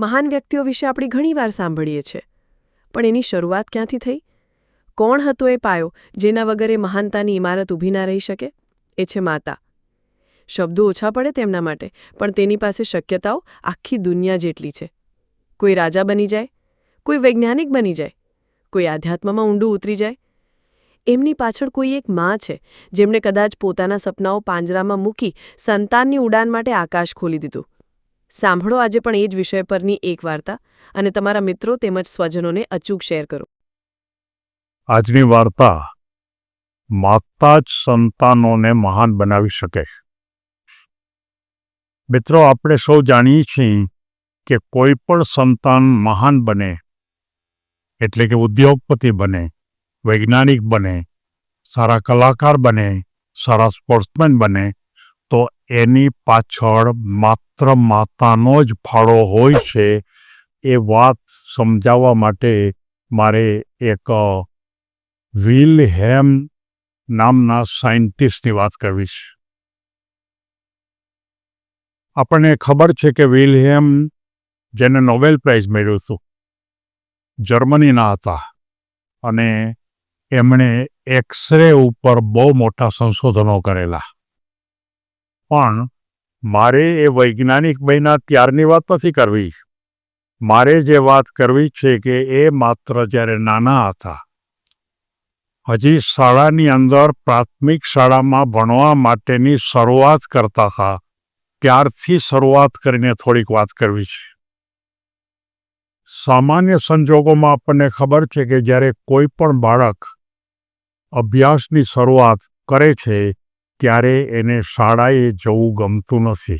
મહાન વ્યક્તિઓ વિશે આપણે ઘણીવાર સાંભળીએ છીએ. પણ એની શરૂઆત ક્યાંથી થઈ? કોણ હતો એ પાયો જેના વગર મહાનતાની ઇમારત ઊભી ના રહી શકે? એ છે માતા. શબ્દો ઓછા પડે તેમના માટે, પણ તેની પાસે શક્યતાઓ આખી દુનિયા જેટલી છે. કોઈ રાજા બની જાય, કોઈ વૈજ્ઞાનિક બની જાય, કોઈ આધ્યાત્મમાં ઊંડું ઉતરી જાય. એમની પાછળ કોઈ એક માં છે, જેમણે કદાચ પોતાના સપનાઓ પાંજરામાં મૂકી સંતાનની ઉડાન માટે આકાશ ખોલી દીધું. સાંભળો આજે પણ એ જ વિષય પરની એક વાર્તા અને તમારા મિત્રો તેમજ સ્વજનોને અચૂક શેર કરો. આજની વાર્તા માતા જ સંતાનોને મહાન બનાવી શકે. મિત્રો, આપણે સૌ જાણીએ છીએ કે કોઈ પણ સંતાન મહાન બને, એટલે કે ઉદ્યોગપતિ બને, વૈજ્ઞાનિક બને, સારા કલાકાર બને, સારા સ્પોર્ટ્સમેન બને એની પાછળ માત્ર માતાનો જ ફાળો હોય છે એ વાત સમજાવવા માટે મારે એક વિલ હેમ નામના સાયન્ટિસ્ટની વાત કરવી છે. આપણને ખબર છે કે વિલહેમ જેને નોબેલ પ્રાઇઝ મેળવ્યું હતું, જર્મનીના હતા અને એમણે એક્સરે ઉપર બહુ મોટા સંશોધનો કરેલા. પણ મારે એ વૈજ્ઞાનિક બન્યા ત્યારની વાત નથી કરવી. મારે જે વાત કરવી છે કે એ માત્ર જ્યારે નાના હતા. હજી શાળાની અંદર પ્રાથમિક શાળામાં ભણવા માટેની શરૂઆત કરતા હતા. ત્યારથી શરૂઆત કરીને થોડીક વાત કરવી છે. સામાન્ય સંજોગોમાં આપણને ખબર છે કે જ્યારે કોઈ પણ બાળક અભ્યાસની શરૂઆત કરે છે ત્યારે એને શાળાએ જવું ગમતું નથી.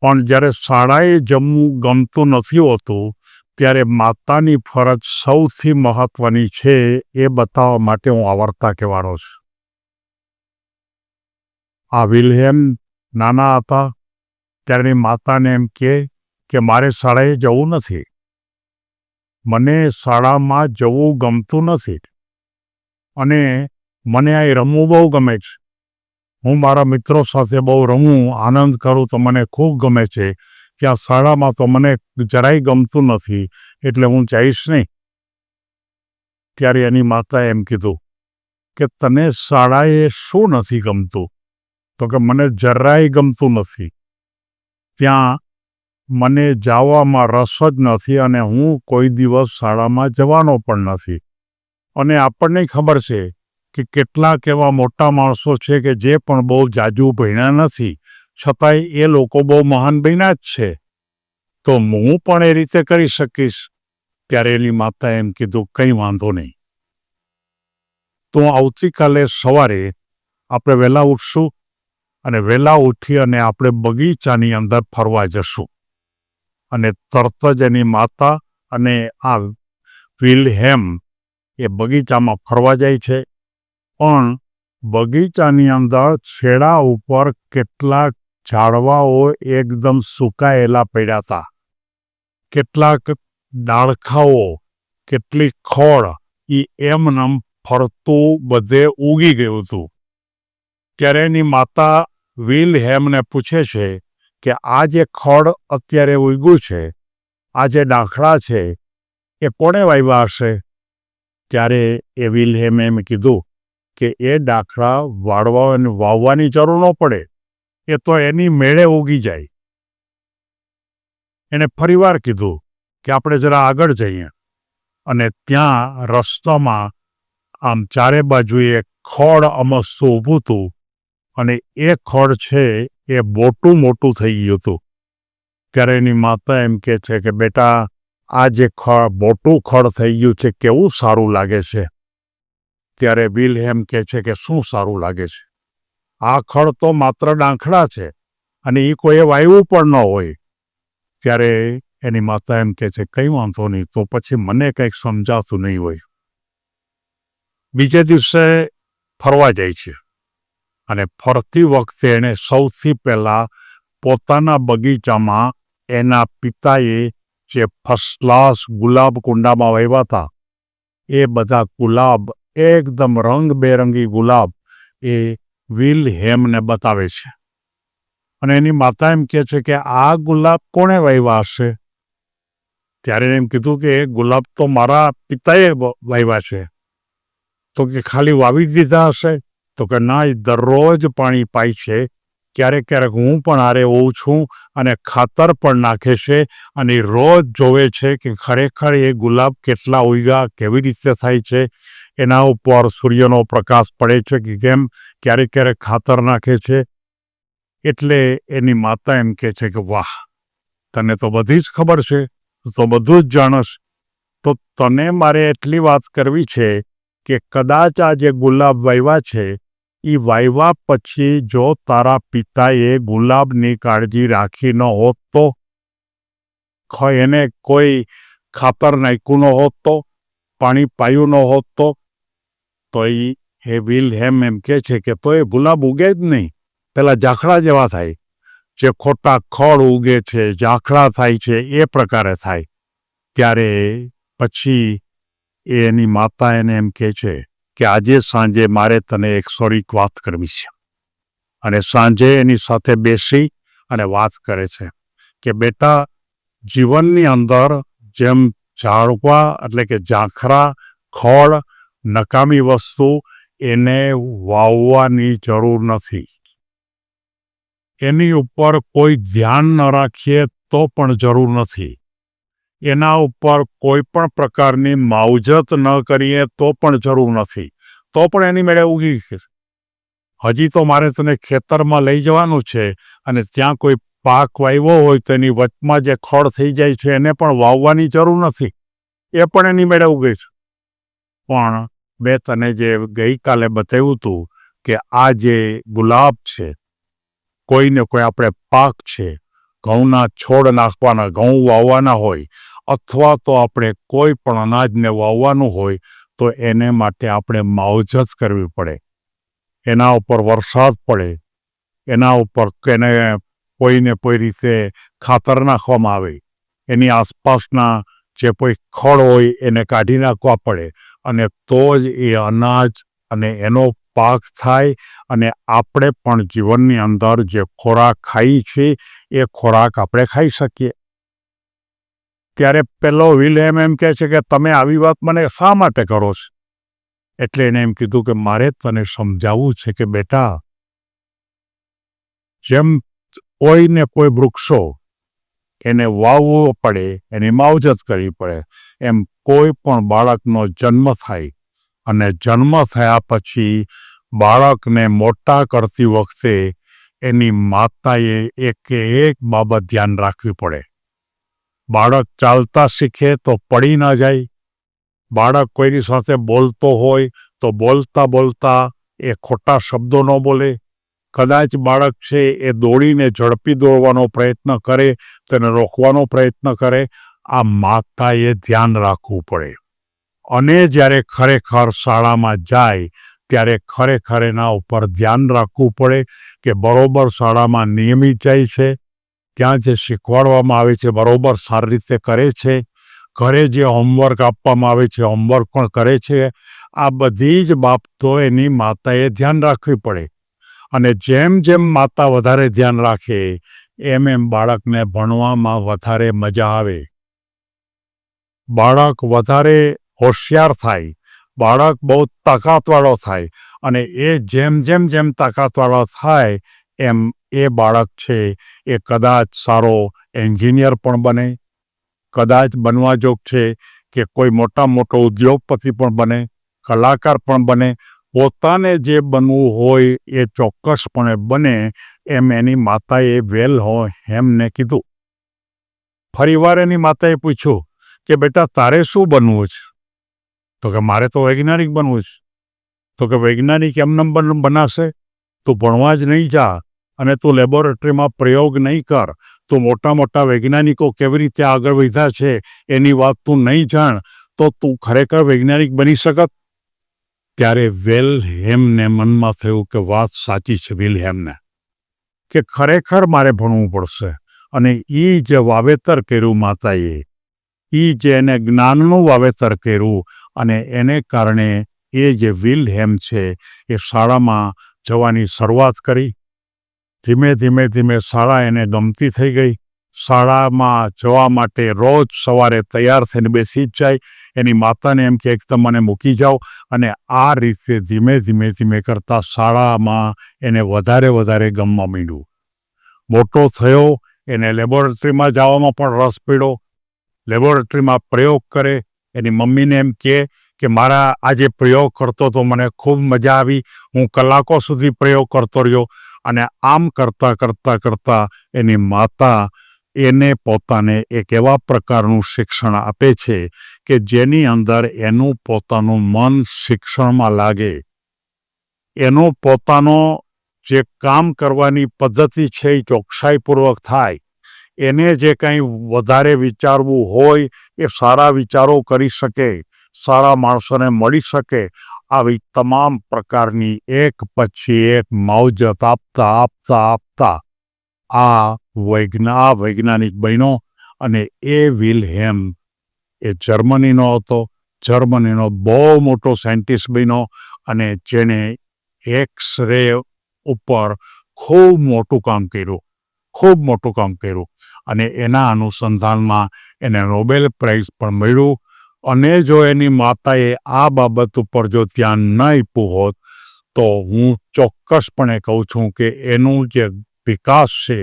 પણ જ્યારે શાળાએ જમવું ગમતું નથી હોતું, ત્યારે માતાની ફરજ સૌથી મહત્વની છે એ બતાવવા માટે હું આવર્તા કહેવાનો છું. આ વિલહેમ નાના હતા, ત્યારેની માતાને એમ કહે કે મારે શાળાએ જવું નથી. મને શાળામાં જવું ગમતું નથી. અને મને અહીં રમવું બહુ ગમે છે. હું મારા મિત્રો સાથે બહુ રમું, આનંદ કરું તો મને ખૂબ ગમે છે. આ શાળામાં તો મને જરાય ગમતું નથી, એટલે હું જઈશ નહીં. ત્યારે એની માતાએ એમ કીધું કે, તને શાળાએ શું નથી ગમતું? તો કે, મને જરાય ગમતું નથી. ત્યાં મને જવામાં રસ જ નથી અને હું કોઈ દિવસ શાળામાં જવાનો પણ નથી. અને આપણને ખબર છે કે કેટલાક એવા મોટા માણસો છે કે જે પણ બહુ જાજુ ભણ્યા નથી, છતાંય એ લોકો બહુ મહાન બન્યા જ છે. તો હું પણ એ રીતે કરી શકીશ? ત્યારે એની માતાએ એમ કીધું, કંઈ વાંધો નહીં. તો આવતીકાલે સવારે આપણે વહેલા ઉઠશું અને વહેલા ઉઠી અને આપણે બગીચાની અંદર ફરવા જશું. અને તરત જ એની માતા અને આ વિલહેમ એ બગીચામાં ફરવા જાય છે. પણ બગીચાની અંદર છેડા ઉપર કેટલાક ઝાડવાઓ એકદમ સુકાયેલા પડ્યા હતા. કેટલાક ડાળખાઓ, કેટલીક ખોળ એ એમનેમ ફરતું બધે ઉગી ગયું હતું. ત્યારે એની માતા વિલ હેમને પૂછે છે કે આ જે ખડ અત્યારે ઉગ્યું છે, આ જે ડાખડા છે, એ કોણે વાવ્યા હશે? ત્યારે એ વિલહેમે એમ કીધું કે એ ડાખડા વાળવા અને વાવવાની જરૂર ન પડે, એ તો એની મેળે ઉગી જાય. એણે ફરીવાર કીધું કે આપણે જરા આગળ જઈએ અને ત્યાં રસ્તામાં આમ ચારે બાજુએ ખડ અમસ્તું ઊભું હતું અને એ ખડ છે એ મોટું મોટું થઈ ગયું હતું. ત્યારે એની માતા એમ કહે છે કે બેટા આ જે ખડ મોટું ખડ થઈ ગયું છે કેવું સારું લાગે છે. ત્યારે બિલ એમ કહે છે કે શું સારું લાગે છે? આ ખડ તો માત્ર ડાંખડા છે અને એ કોઈએ વાવ્યું પણ ન હોય. ત્યારે એની માતા એમ કહે છે, કંઈ વાંધો નહીં, તો પછી મને કંઈક સમજાતું નહીં હોય. બીજે દિવસે ફરવા જાય છે અને ફરતી વખતે એણે સૌથી પહેલાં પોતાના બગીચામાં એના પિતાએ જે ફર્સ્ટ ક્લાસ ગુલાબ કુંડામાં વાવ્યા હતા, એ બધા ગુલાબ એકદમ રંગબેરંગી ગુલાબ એ વિલ હેમને બતાવે છે. અને એની માતા એમ કહે છે કે આ ગુલાબ કોણે વાવ્યા હશે? ત્યારે એમ કીધું કે ગુલાબ તો મારા પિતાએ વાવ્યા છે. તો કે ખાલી વાવી દીધા હશે? તો કે ના, એ દરરોજ પાણી પાય છે. ક્યારેક ક્યારેક હું પણ આરે હોઉં છું અને ખાતર પણ નાખે છે અને રોજ જોવે છે કે ખરેખર એ ગુલાબ કેટલા ઉગ્યા, કેવી રીતે થાય છે? એના ઉપર સૂર્યનો પ્રકાશ પડે છે કે કેમ? ક્યારેક ક્યારેક ખાતર નાખે છે. એટલે એની માતા એમ કહે છે કે, વાહ, તને તો બધી જ ખબર છે. તો બધું જ જાણશ તો તને મારે એટલી વાત કરવી છે કે કદાચ આ જે ગુલાબ વાવ્યા છે એ વાવ્યા પછી જો તારા પિતાએ ગુલાબની કાળજી રાખી ન હોત તો? એને કોઈ ખાતર નાખ્યું ન હોત તો? પાણી પાયું ન હોત તો? તો એ વિલ હેમ એમ કહે છે કે તો એ ગુલાબ ઉગે જ નહીં. પેલા ઝાખડા જેવા થાય. જે ખોટા ખડ ઉગે છે, ઝાખડા થાય છે, એ પ્રકારે થાય. ત્યારે પછી એની માતા એને એમ કહે છે કે આજે સાંજે મારે તને એક સોરીક વાત કરવી છે. અને સાંજે એની સાથે બેસી અને વાત કરે છે કે બેટા, જીવનની અંદર જેમ ઝાડવા એટલે કે ઝાંખરા ખડ નકામી વસ્તુ એને વાવવાની જરૂર નથી. એની ઉપર કોઈ ધ્યાન ન રાખીએ તો પણ જરૂર નથી. એના ઉપર કોઈ પણ પ્રકારની માવજત ન કરીએ તો પણ જરૂર નથી. તો પણ એની મેળે ઉગી હજી તો મારે તને ખેતરમાં લઈ જવાનું છે અને ત્યાં કોઈ પાક વાવ્યો હોય તો એની વચમાં જે ખડ થઈ જાય છે એને પણ વાવવાની જરૂર નથી. એ પણ એની મેળે ઉગે છે. પણ મેં તને જે ગઈકાલે બતાવ્યું હતું કે આ જે ગુલાબ છે, કોઈને કોઈ આપણે પાક છે, ઘઉંના છોડ નાખવાના, ઘઉં વાવવાના હોય અથવા તો આપણે કોઈ પણ અનાજને વાવવાનું હોય તો એને માટે આપણે માવજત કરવી પડે. એના ઉપર વરસાદ પડે. એના ઉપર એને કોઈને કોઈ રીતે ખાતર નાખવામાં આવે. એની આસપાસના જે કોઈ ખળ હોય એને કાઢી નાખવા પડે અને તો જ એ અનાજ અને એનો પાક થાય અને આપણે પણ જીવનની અંદર જે ખોરાક ખાઈ છીએ એ ખોરાક આપણે ખાઈ શકીએ. ત્યારે પેલો વિલેમ એમ કહે છે કે, તમે આવી વાત મને શા માટે કરો છો? એટલે એને એમ કીધું કે, મારે તને સમજાવવું છે કે બેટા, જેમ કોઈને કોઈ વૃક્ષો એને વાવવો પડે, એની માવજત કરવી પડે. એમ કોઈ પણ બાળકનો જન્મ થાય અને જન્મ થયા પછી બાળકને મોટા કરતી વખતે એની માતાએ એકે એક બાબત ધ્યાન રાખવી પડે. બાળક ચાલતા શીખે તો પડી ન જાય. બાળક કોઈની સાથે બોલતો હોય તો બોલતા બોલતા એ ખોટા શબ્દો ન બોલે. કદાચ બાળક છે એ દોડીને ઝડપી દોડવાનો પ્રયત્ન કરે, તેને રોકવાનો પ્રયત્ન કરે, આ માતાએ ધ્યાન રાખવું પડે. અને જ્યારે ખરેખર શાળામાં જાય, ત્યારે ખરેખર એના ઉપર ધ્યાન રાખવું પડે કે બરોબર શાળામાં નિયમિત જાય છે, ત્યાં જે શીખવાડવામાં આવે છે બરોબર સારી રીતે કરે છે, ઘરે જે હોમવર્ક આપવામાં આવે છે, હોમવર્ક પણ કરે છે, આ બધી જ બાબતો એની માતાએ ધ્યાન રાખવી પડે. અને જેમ જેમ માતા વધારે ધ્યાન રાખે, એમ એમ બાળકને ભણવામાં વધારે મજા આવે. બાળક વધારે હોશિયાર થાય, બાળક બહુ તાકાતવાળો થાય અને એ જેમ જેમ જેમ તાકાતવાળો થાય, એમ એ બાળક છે એ કદાચ સારો એન્જિનિયર પણ બને, કદાચ બનવા જોગ છે કે કોઈ મોટા મોટો ઉદ્યોગપતિ પણ બને, કલાકાર પણ બને પોતાને જે બનવું હોય એ ચોક્કસપણે બને, એમ એની માતાએ વેલ હોય એમને કીધું. ફરીવાર એની માતાએ પૂછ્યું કે, બેટા, તારે શું બનવું છે? તો કે, મારે તો વૈજ્ઞાનિક બનવું છે. તો કે, વૈજ્ઞાનિક એમને બન બનાશે? તું ભણવા જ નહીં જા અને તું લેબોરેટરીમાં પ્રયોગ નહીં કર. તું મોટા મોટા વૈજ્ઞાનિકો કેવી રીતે આગળ વધ્યા છે એની વાત તું નહીં જાણ. તો તું ખરેખર વૈજ્ઞાનિક બની શકત? ત્યારે વેલ હેમને મનમાં થયું કે વાત સાચી છે વિલ હેમને, કે ખરેખર મારે ભણવું પડશે. અને એ જે વાવેતર કર્યું માતાએ એ જે એને જ્ઞાનનું વાવેતર કર્યું અને એને કારણે એ જે વિલ હેમ છે એ શાળામાં જવાની શરૂઆત કરી. ધીમે ધીમે ધીમે શાળા એને ગમતી થઈ ગઈ. શાળામાં જવા માટે રોજ સવારે તૈયાર થઈને બેસી જ જાય. એની માતાને એમ કે એકદમ મને મૂકી જાઓ. અને આ રીતે ધીમે ધીમે ધીમે કરતાં શાળામાં એને વધારે વધારે ગમવા માંડ્યું. મોટો થયો, એને લેબોરેટરીમાં જવામાં પણ રસ પીડો લેબોરેટરીમાં પ્રયોગ કરે. એની મમ્મીને એમ કહે કે મારા આજે પ્રયોગ કરતો તો મને ખૂબ મજા આવી. હું કલાકો સુધી પ્રયોગ કરતો રહ્યો. અને આમ કરતાં કરતાં કરતાં એની માતા એને પોતાને એક એવા પ્રકારનું શિક્ષણ આપે છે કે જેની અંદર એનું પોતાનું મન શિક્ષણમાં લાગે. એનો પોતાનો જે કામ કરવાની પદ્ધતિ છે એ ચોકસાઈપૂર્વક થાય. એને જે કંઈ વધારે વિચારવું હોય એ સારા વિચારો કરી શકે, સારા માણસોને મળી શકે. આવી તમામ પ્રકારની એક પછી એક માવજત આપતા આપતા આપતા આ વૈજ્ઞા વૈજ્ઞાનિક બન્યો અને એ વિલહેમ એ જર્મનીનો હતો. જર્મનીનો બહુ મોટો સાયન્ટિસ્ટ બન્યો અને જેણે એક્સ રે ઉપર ખૂબ મોટું કામ કર્યું, ખૂબ મોટું કામ કર્યું અને એના અનુસંધાનમાં એને નોબેલ પ્રાઇઝ પણ મળ્યું. અને જો એની માતાએ આ બાબત ઉપર જો ધ્યાન ન આપ્યું હોત તો હું ચોક્કસપણે કહું છું કે એનું જે વિકાસ છે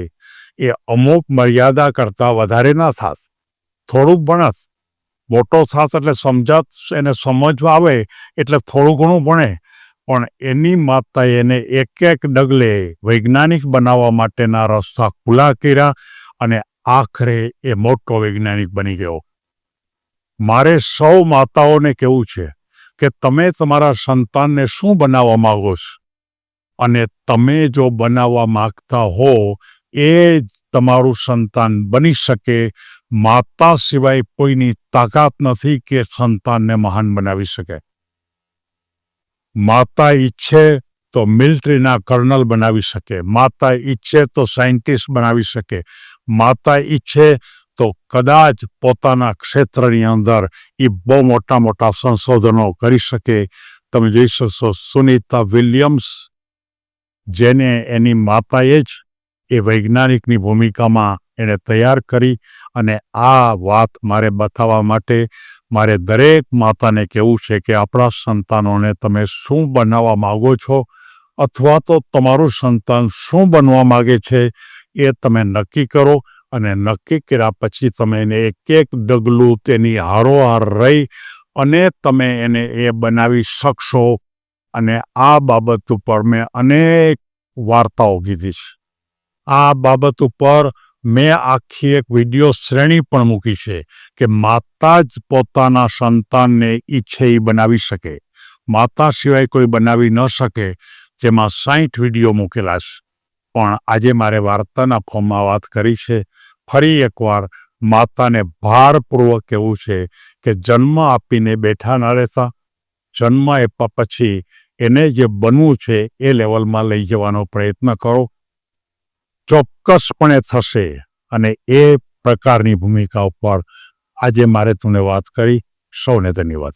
એ અમુક મર્યાદા કરતાં વધારે ના થાશ થોડુંક ભણસ મોટો થાશ એટલે સમજાત, એને સમજવા આવે એટલે થોડું ઘણું ભણે. પણ એની માતાએ એને એક એક ડગલે વૈજ્ઞાનિક બનાવવા માટેના રસ્તા ખુલ્લા કર્યા અને આખરે એ મોટો વૈજ્ઞાનિક બની ગયો. મારે સૌ માતાઓને કહેવું છે કે તમે તમારા સંતાનને શું બનાવવા માગો છો? અને તમે જો બનાવવા માગતા હો એ તમારું સંતાન બની શકે. માતા સિવાય કોઈની તાકાત નથી કે સંતાનને મહાન બનાવી શકે. માતા ઈચ્છે તો મિલિટરીના કર્નલ બનાવી શકે. માતા ઈચ્છે તો સાયન્ટિસ્ટ બનાવી શકે. માતા ઈચ્છે તો કદાચ પોતાના ક્ષેત્રની અંદર એ બહુ મોટા મોટા સંશોધનો કરી શકે. તમે જોઈ શકશો સુનીતા વિલિયમ્સ, જેને એની માતાએ જ એ વૈજ્ઞાનિકની ભૂમિકામાં એણે તૈયાર કરી અને આ વાત મારે બતાવવા માટે મારે દરેક માતાને કહેવું છે કે આપણા સંતાનોને તમે શું બનાવવા માગો છો અથવા તો તમારું સંતાન શું બનવા માગે છે એ તમે નક્કી કરો અને નક્કી કર્યા પછી તમે એને એક એક ડગલું તેની હારોહાર રહી અને તમે એને એ બનાવી શકશો. અને આ બાબત ઉપર મેં અનેક વાર્તાઓ કીધી છે. આ બાબત ઉપર મેં આખી એક વીડિયો શ્રેણી પણ મૂકી છે કે માતા જ પોતાના સંતાનને ઈચ્છે એ બનાવી શકે. માતા સિવાય કોઈ બનાવી ન શકે, જેમાં સાઠ વીડિયો મૂકેલા છે. પણ આજે મારે વાર્તાના ફોર્મમાં વાત કરી છે. ફરી એકવાર માતાને ભારપૂર્વક કહેવું છે કે જન્મ આપીને બેઠા ન રહેતા, જન્મ આપ્યા પછી એને જે બનવું છે એ લેવલમાં લઈ જવાનો પ્રયત્ન કરો. ચોક્કસપણે થશે અને એ પ્રકારની ભૂમિકા ઉપર આજે મારે તમને વાત કરી. સૌને ધન્યવાદ.